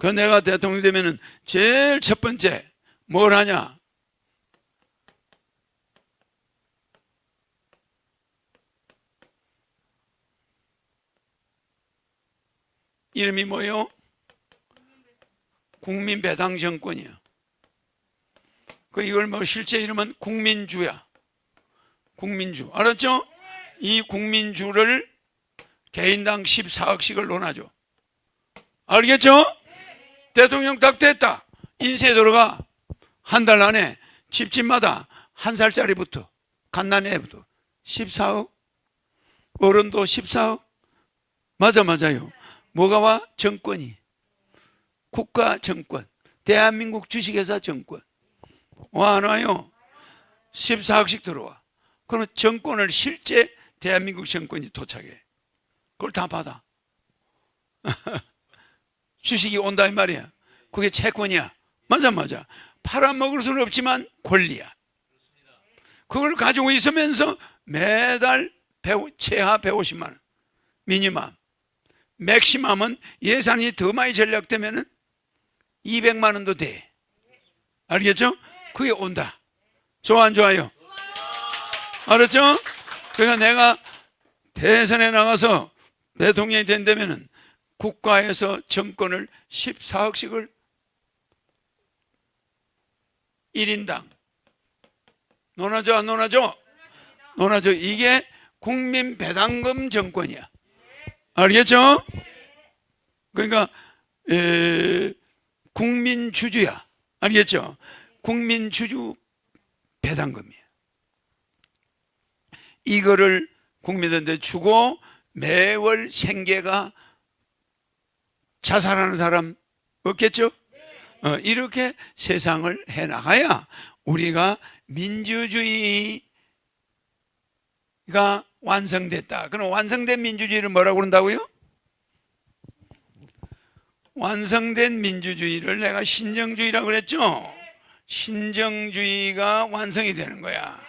그 내가 대통령 되면은 제일 첫 번째 뭘 하냐? 이름이 뭐요? 국민배당 정권이야. 그 이걸 뭐 실제 이름은 국민주야. 국민주. 알았죠? 이 국민주를 개인당 14억씩을 논하죠. 알겠죠? 대통령 딱 됐다. 인쇄 들어가. 한 달 안에 집집마다 한 살짜리부터 갓난애부터 14억. 어른도 14억. 맞아 맞아요. 뭐가 와? 정권이. 국가 정권. 대한민국 주식회사 정권. 와 안 와요? 14억씩 들어와. 그러면 정권을 실제 대한민국 정권이 도착해. 그걸 다 받아. 주식이 온다 이 말이야. 그게 채권이야. 맞아 맞아. 팔아먹을 수는 없지만 권리야. 그걸 가지고 있으면서 매달 100, 최하 150만 원. 미니멈. 맥시멈은 예산이 더 많이 전략되면은 200만 원도 돼. 알겠죠? 그게 온다. 좋아 안 좋아요? 알았죠? 그러니까 내가 대선에 나가서 대통령이 된다면은 국가에서 정권을 14억씩을 1인당 논하죠 안 논하죠? 논하죠. 이게 국민 배당금 정권이야. 알겠죠? 그러니까 에, 국민 주주야. 알겠죠? 국민 주주 배당금이야. 이거를 국민들한테 주고 매월 생계가 자살하는 사람 없겠죠? 어, 이렇게 세상을 해 나가야 우리가 민주주의가 완성됐다. 그럼 완성된 민주주의를 뭐라고 그런다고요? 완성된 민주주의를 내가 신정주의라고 그랬죠? 신정주의가 완성이 되는 거야.